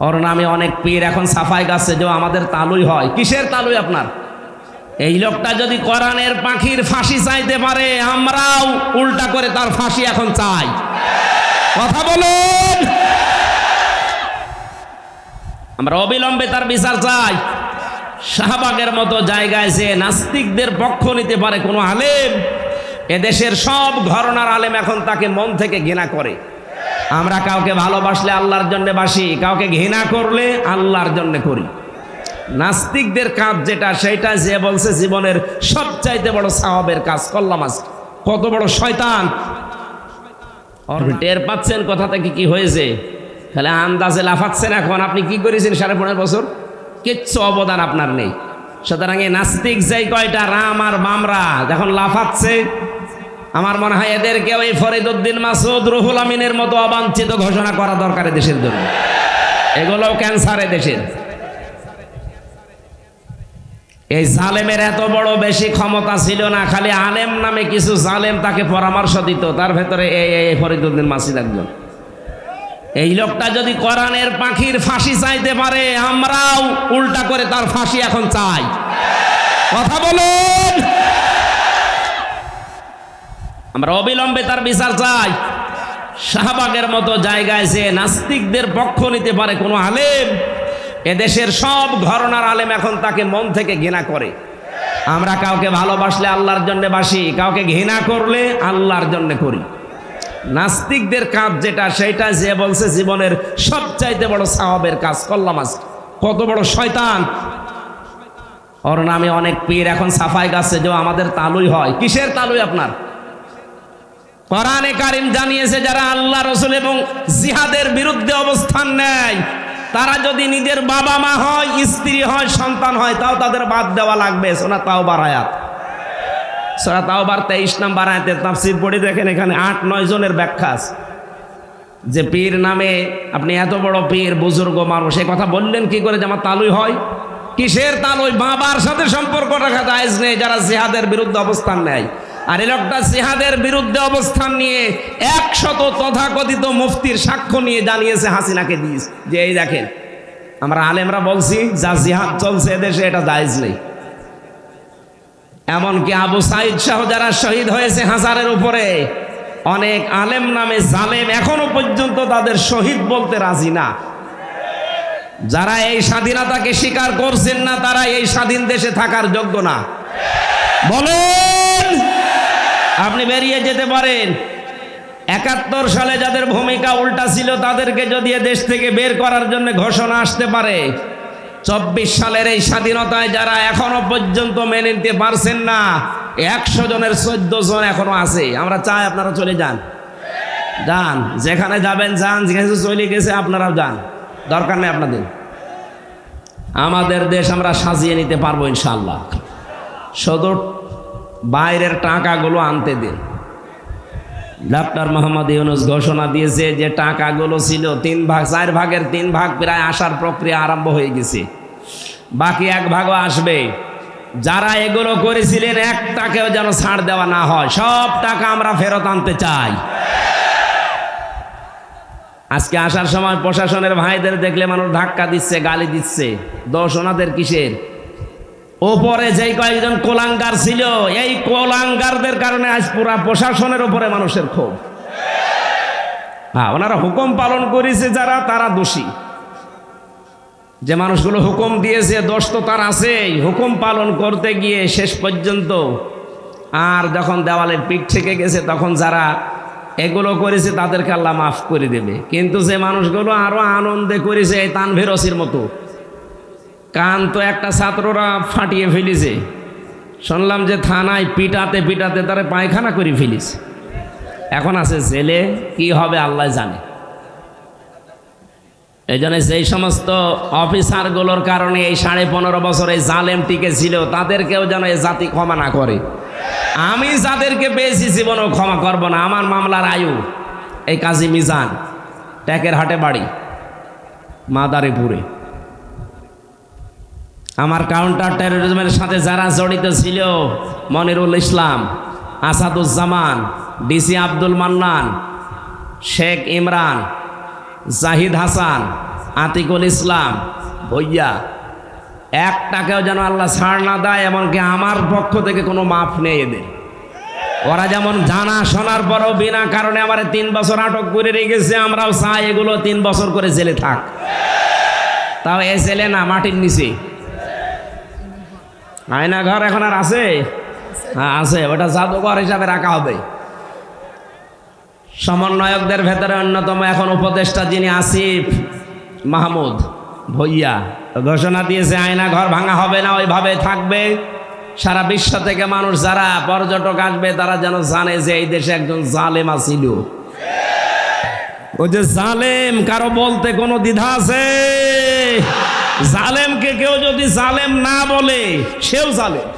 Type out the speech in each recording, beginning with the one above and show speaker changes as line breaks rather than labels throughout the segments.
ওর নামে অনেক পীর এখন সাফাই গাছে, যে আমাদের তালুই হয়। কিসের তালুই আপনার? এই লোকটা যদি কোরআনের পাখির ফাঁসি চাইতে পারে, আমরাও উল্টা করে তার ফাঁসি এখন চাই। কথা বলুন। আমরা অবিলম্বে তার বিচার চাই। শাহবাগের মতো জায়গায় যে নাস্তিকদের পক্ষ নিতে পারে কোনো আলেম, এদেশের সব ঘরনার আলেম এখন তাকে মন থেকে ঘৃণা করে। আমরা কাউকে ভালোবাসলে আল্লাহর জন্য বাসি কাউকে ঘৃণা করলে আল্লাহর জন্য করি। নাস্তিকদের কাজ যেটা সেটা যে বলছে জীবনের সবচাইতে বড় সাহাবের কাজ করলাম আজ কত বড় শয়তান। ওর টের পাচ্ছেন কথা থেকে কি হয়েছে? তাহলে আন্দাজে লাফাচ্ছেন এখন। আপনি কি করেছেন সাড়ে পনেরো বছর? কিচ্ছু অবদান আপনার নেই। সুতরাং এই নাস্তিক যেই কয়টা রাম আর বামরা যখন লাফাচ্ছে আমার মনে হয় এদেরকে ওই ফরিদুদ্দিন মাসুদ রুহুল আমিনের মতো অবাঞ্ছিত ঘোষণা করা দরকার দেশের জন্য। এগুলোও ক্যান্সার দেশের। এই জালেমের এত বড় বেশি ক্ষমতা ছিল না, খালি আলেম নামে কিছু জালেম তাকে পরামর্শ দিত, তার ভেতরে এই এই ফরিদুদ্দিন মাসিদ একজন। এই লোকটা যদি কোরআনের পাখির ফাঁসি চাইতে পারে, আমরাও উল্টা করে তার ফাঁসি এখন চাই। কথা বলুন! আমরা অবিলম্বে তার বিচার চাই। শাহবাগের মতো জায়গায় যে নাস্তিকদের পক্ষ নিতে পারে কোনো আলেম, এদেশের সব ঘরনার আলেম এখন তাকে মন থেকে ঘৃণা করে। আমরা কাউকে ভালোবাসলে আল্লাহর জন্য বাসি, কাউকে ঘৃণা করলে আল্লাহর জন্য করি। নাস্তিকদের কাজ যেটা সেটা যে বলছে জীবনের সবচাইতে বড় সাহাবের কাজ করলাম আজ কত বড় শয়তান। ওর নামে অনেক পীর এখন সাফাই গাছে, যে আমাদের তালুই হয়। কিসের তালুই আপনার? কোরআনে কারিম জানিয়েছে, যারা আল্লাহ, রসুল এবং জিহাদের বিরুদ্ধে অবস্থান নেয়, তারা যদি নিজের বাবা মা হয়, স্ত্রী হয়, সন্তান হয়, তাও তাদের বাদ দেওয়া লাগবে। সোনা তাও বারায়াত সোনা তাও বার তেইশ নাম্বার আয়াতে তাফসির পড়ে দেখেন, এখানে আট, নয় জনের ব্যাখ্যা যে পীর নামে আপনি এত বড় পীর, বুজুর্গ মানুষ, এই কথা বললেন কি করে যে আমার তালুই হয়? কিসের তালুই? বাবার সাথে সম্পর্ক রাখা জায়েজ নেই, যারা জিহাদের বিরুদ্ধে অবস্থান নেয়। আর এই লোকটা জিহাদের বিরুদ্ধে অবস্থান নিয়ে একশত তথাকথিত মুফতির সাক্ষ্য নিয়ে জানিয়েছে হাসিনাকে দিস যে এই দেখেন, আমরা আলেমরা বলছি, যা জিহাদ চলছে এদেশে, এটা জায়েজ নেই। এমনকি আবু সাইদ শাহ যারা শহীদ হয়েছে হাজারের উপরে, অনেক আলেম নামে জালেম এখনও পর্যন্ত তাদের শহীদ বলতে রাজি না। যারা এই স্বাধীনতাকে স্বীকার করছেন না, তারা এই স্বাধীন দেশে থাকার যোগ্য না। বলেন! আপনি বেরিয়ে যেতে পারেন। একাত্তর সালে যাদের ভূমিকা উল্টা ছিল, তাদেরকে যদি দেশ থেকে বের করার জন্য ঘোষণা আসতে পারে, চব্বিশ সালের এই স্বাধীনতায় যারা এখনও পর্যন্ত মেনে নিতে পারছেন না, একশো জনের চোদ্দ জন এখনও আছে। আমরা চাই আপনারা চলে যান। যান। যেখানে যাবেন, যান। যেখানে চলে গেছে, আপনারাও যান। দরকার নেই আপনাদের। আমাদের দেশ আমরা সাজিয়ে নিতে পারব ইনশাল্লাহ শুধু বাইরের টাকাগুলো আনতে দিন ডাক্তার মোহাম্মদ ইউনুস ঘোষণা দিয়েছে যে টাকাগুলো ছিল তিন ভাগ, চার ভাগের তিন ভাগ প্রায় আসার প্রক্রিয়া আরম্ভ হয়ে গেছে। বাকি এক ভাগও আসবে। যারা এগুলো করেছিলেন এক টাকাও যেন ছাড় দেওয়া না হয়। সব টাকা আমরা ফেরত আনতে চাই। আজকে আসার সময় প্রশাসনের ভাইদের দেখলে মানুষ ধাক্কা দিচ্ছে, গালি দিচ্ছে। দোষ ওনাদের কিসের? ওপরে যেই কয়েকজন কোলাঙ্গার ছিল, এই কোলাঙ্গারদের কারণে আজ পুরা প্রশাসনের উপরে মানুষের ক্ষোভ। হ্যাঁ ওনারা হুকুম পালন করেছে যারা, তারা দোষী। যে মানুষগুলো হুকুম দিয়েছে, দোষ তো তার আছেই। হুকুম পালন করতে গিয়ে শেষ পর্যন্ত আর যখন দেওয়ালের পিঠ থেকে গেছে, তখন যারা এগুলো করেছে, তাদেরকে আল্লাহ মাফ করে দেবে। কিন্তু যে মানুষগুলো আরও আনন্দে করেছে, এই তানভীর ওসির মতো কান তো একটা ছাত্ররা ফাটিয়ে ফেলেছে। শুনলাম যে থানায় পিটাতে পিটাতে তারা পায়খানা করে ফেলিছে। এখন আছে জেলে, কি হবে আল্লাহ জানে। এই জন্য সেই সমস্ত অফিসারগুলোর কারণে এই সাড়ে পনেরো বছর এই জালেম টিকে ছিল, তাদেরকেও যেন এই জাতি ক্ষমা না করে। আমি যাদেরকে পেয়েছি জীবনও ক্ষমা করব না, আমার মামলার আয়ু এই কাজী মিজান, ট্যাকের হাটে বাড়ি, মাদারীপুরে। আমার কাউন্টার টেরোরিজমের সাথে যারা জড়িত ছিল, মনিরুল ইসলাম, আসাদুজ্জামান, ডিসি আব্দুল মান্নান, শেখ ইমরান, জাহিদ হাসান, আতিকুল ইসলাম, ভইয়া এক টাকাও যেন আল্লাহ ছাড় না দেয়, এমনকি আমার পক্ষ থেকে কোনো মাফ নেই এদের। ওরা যেমন জানা শোনার পরও বিনা কারণে আমার তিন বছর আটক করে রেখেছে, আমরাও চাই এগুলো তিন বছর করে জেলে থাক। তাও এ জেলে না, মাটির নিচে। আয়না ঘর এখন আর আছে? হ্যাঁ আছে। ওটা জাদুঘর হিসাবে রাখা হবে। সমন্বয়কদের ভেতরে অন্যতম এখন উপদেষ্টা যিনি আসিফ মাহমুদ। ভইয়া। ঘোষণা দিয়েছে আয়না ঘর ভাঙা হবে না, ওইভাবে থাকবে। সারা বিশ্ব থেকে মানুষ যারা পর্যটক আসবে, তারা যেন জানে যে এই দেশে একজন জালেম আসিল ও যে জালেম, কারও বলতে কোনো দ্বিধা আছে? জালেমকে কেউ যদি জালেম না বলে, সেও জালেম।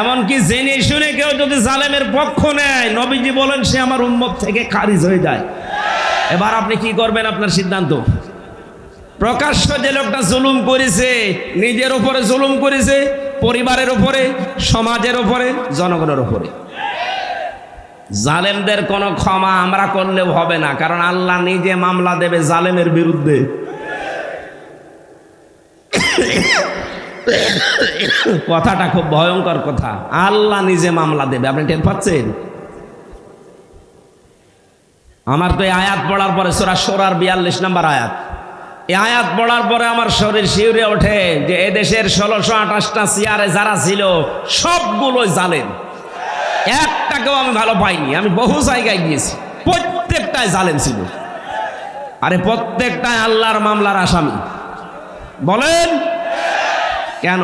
এমনকি জেনে শুনে কেউ যদি জালেমের পক্ষ নেয়, নবীজি বলেন, সে আমার উম্মত থেকে খারিজ হয়ে যায়। এবার আপনি কি করবেন আপনার সিদ্ধান্ত? প্রকাশ্য যে লোকটা জুলুম করেছে, নিজের উপরে জুলুম করেছে, পরিবারের উপরে, সমাজের উপরে, জনগণের উপরে। জালেমদের কোনো ক্ষমা আমরা করলেও হবে না, কারণ আল্লাহ নিজে মামলা দেবে জালেমের বিরুদ্ধে। কথাটা খুব ভয়ঙ্কর কথা। আল্লাহ নিজে মামলা দেবে, আপনি টের পাচ্ছেন? আমার তো এই আয়াত পড়ার পরে সোরা সোরার বিয়াল্লিশ নাম্বার আয়াত। এই আয়াত পড়ার পরে আমার শরীর শিউরে ওঠে যে এদেশের ষোলোশো আঠাশটা চেয়ারে যারা ছিল, সবগুলোই জালেন একটাকেও আমি ভালো পাইনি, আমি বহু জায়গায় গিয়েছি, প্রত্যেকটাই জালেম ছিল। আরে প্রত্যেকটাই আল্লাহর মামলার আসামি। বলেন কেন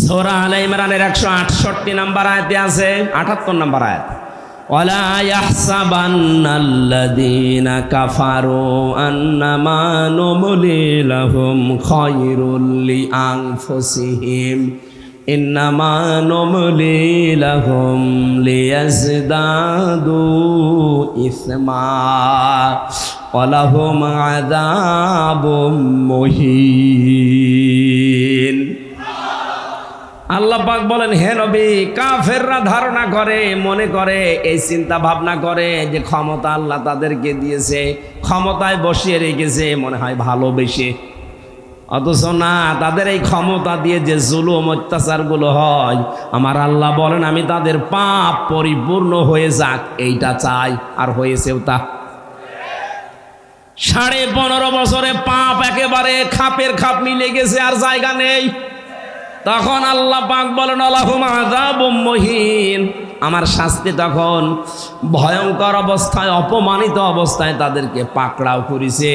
সোরা আল ইমরানের একশো আটষট্টি নাম্বার আয়াতে আছে আটাত্তর নাম্বার আয়াত ولا يحسبن الذين كفروا أنما نملي لهم خير لأنفسهم إنما نملي لهم ليزدادوا إثما অলাহম আদাব মহিন। আল্লাহ পাক বলেন, হে নবী, কাফেররা ধারণা করে, মনে করে, এই চিন্তা ভাবনা করে যে ক্ষমতা আল্লাহ তাদেরকে দিয়েছে, ক্ষমতায় বসিয়ে রেখেছে, মনে হয় ভালোবেসে। অথচ না, তাদের এই ক্ষমতা দিয়ে যে জুলুম, অত্যাচারগুলো হয়, আমার আল্লাহ বলেন, আমি তাদের পাপ পরিপূর্ণ হয়ে যাক, এইটা চাই, আর হয়েছেও তা। সাড়ে পনেরো বছরে পাপ একেবারে খাপের খাপ মিলে গেছে আর জায়গা নেই। তখন আল্লাহ পাক বলেন মহিন। আমার শাস্তি তখন ভয়ঙ্কর অবস্থায়, অপমানিত অবস্থায় তাদেরকে পাকড়াও করেছে।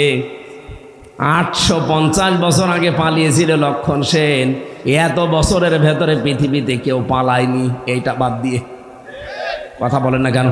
আটশো পঞ্চাশ বছর আগে পালিয়েছিল লক্ষণ সেন। এত বছরের ভেতরে পৃথিবীতে কেউ পালায়নি, এইটা বাদ দিয়ে। কথা বলেন না কেন?